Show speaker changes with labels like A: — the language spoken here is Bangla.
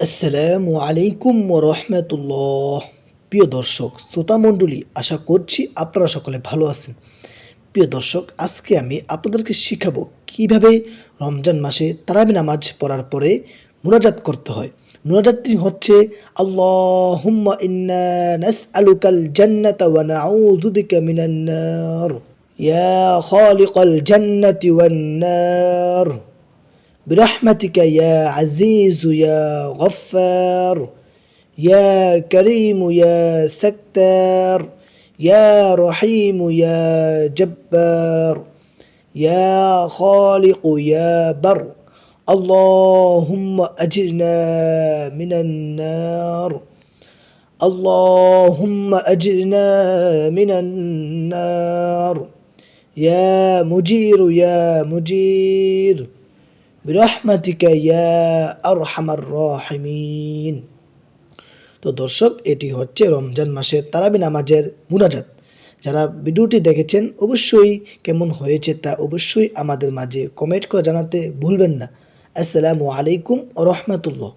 A: আসসালামু আলাইকুম রহমতুল্লাহ। প্রিয় দর্শক, শ্রোতা মণ্ডলী, আশা করছি আপনারা সকলে ভালো আছেন। প্রিয় দর্শক, আজকে আমি আপনাদেরকে শিখাবো কীভাবে রমজান মাসে তারাবি নামাজ পড়ার পরে মুনাজাত করতে হয়। মুনাজাতটি হচ্ছে, আল্লাহুম্মা ইন্না নাসআলুকাল জান্নাতা ওয়া নাউযু বিকা মিনান برحمتك يا عزيز يا غفار يا كريم يا ستار يا رحيم يا جبار يا خالق يا بر. اللهم أجرنا من النار. اللهم أجرنا من النار. يا مجير يا مجير. তো দর্শক, এটি হচ্ছে রমজান মাসের তারাবি নামাজের মুনাজাত। যারা ভিডিওটি দেখেছেন, অবশ্যই কেমন হয়েছে তা অবশ্যই আমাদের মাঝে কমেন্ট করে জানাতে ভুলবেন না। আসসালামু আলাইকুম রহমতুল্লাহ।